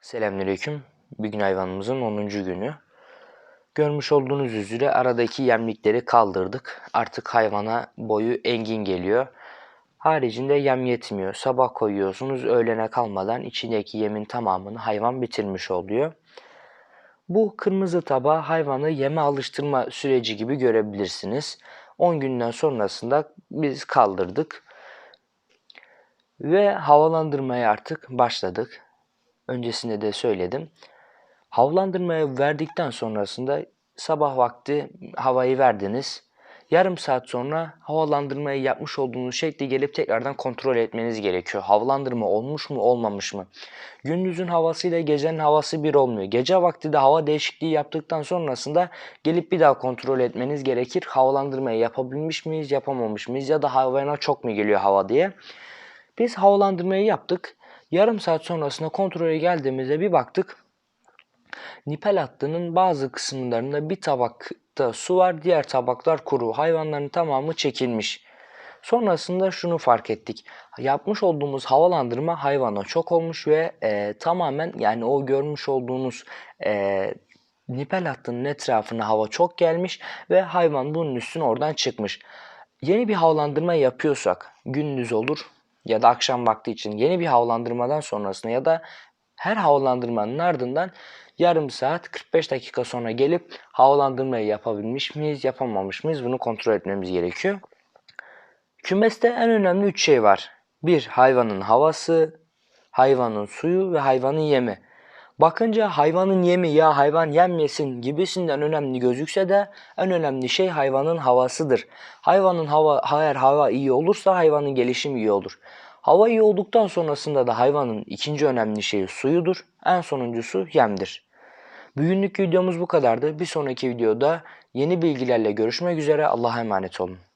Selamünaleyküm. Bir gün hayvanımızın 10. günü. Görmüş olduğunuz üzere aradaki yemlikleri kaldırdık. Artık hayvana boyu engin geliyor. Haricinde yem yetmiyor. Sabah koyuyorsunuz öğlene kalmadan içindeki yemin tamamını hayvan bitirmiş oluyor. Bu kırmızı tabağı hayvanı yeme alıştırma süreci gibi görebilirsiniz. 10 günden sonrasında biz kaldırdık. Ve havalandırmaya artık başladık. Öncesinde de söyledim. Havalandırmaya verdikten sonrasında sabah vakti havayı verdiniz. Yarım saat sonra havalandırmayı yapmış olduğunuz şekli gelip tekrardan kontrol etmeniz gerekiyor. Havalandırma olmuş mu olmamış mı? Gündüzün havasıyla gecenin havası bir olmuyor. Gece vakti de hava değişikliği yaptıktan sonrasında gelip bir daha kontrol etmeniz gerekir. Havalandırmayı yapabilmiş miyiz yapamamış mıyız ya da hayvana çok mu geliyor hava diye. Biz havalandırmayı yaptık. Yarım saat sonrasında kontrole geldiğimizde bir baktık. Nipel hattının bazı kısımlarında bir tabakta su var, diğer tabaklar kuru. Hayvanların tamamı çekilmiş. Sonrasında şunu fark ettik. Yapmış olduğumuz havalandırma hayvana çok olmuş ve e, tamamen yani o görmüş olduğunuz e, nipel hattının etrafına hava çok gelmiş ve hayvan bunun üstüne oradan çıkmış. Yeni bir havalandırma yapıyorsak gündüz olur ya da akşam vakti için yeni bir havalandırmadan sonrasında ya da her havalandırmanın ardından yarım saat 45 dakika sonra gelip havalandırmayı yapabilmiş miyiz yapamamış mıyız bunu kontrol etmemiz gerekiyor. Kümeste en önemli 3 şey var. 1. Hayvanın havası, hayvanın suyu ve hayvanın yemi. Bakınca hayvanın yemi ya hayvan yenmesin gibisinden önemli gözükse de en önemli şey hayvanın havasıdır. Hayvanın hava eğer hava iyi olursa hayvanın gelişimi iyi olur. Hava iyi olduktan sonrasında da hayvanın ikinci önemli şeyi suyudur. En sonuncusu yemdir. Bugünlük videomuz bu kadardı. Bir sonraki videoda yeni bilgilerle görüşmek üzere. Allah'a emanet olun.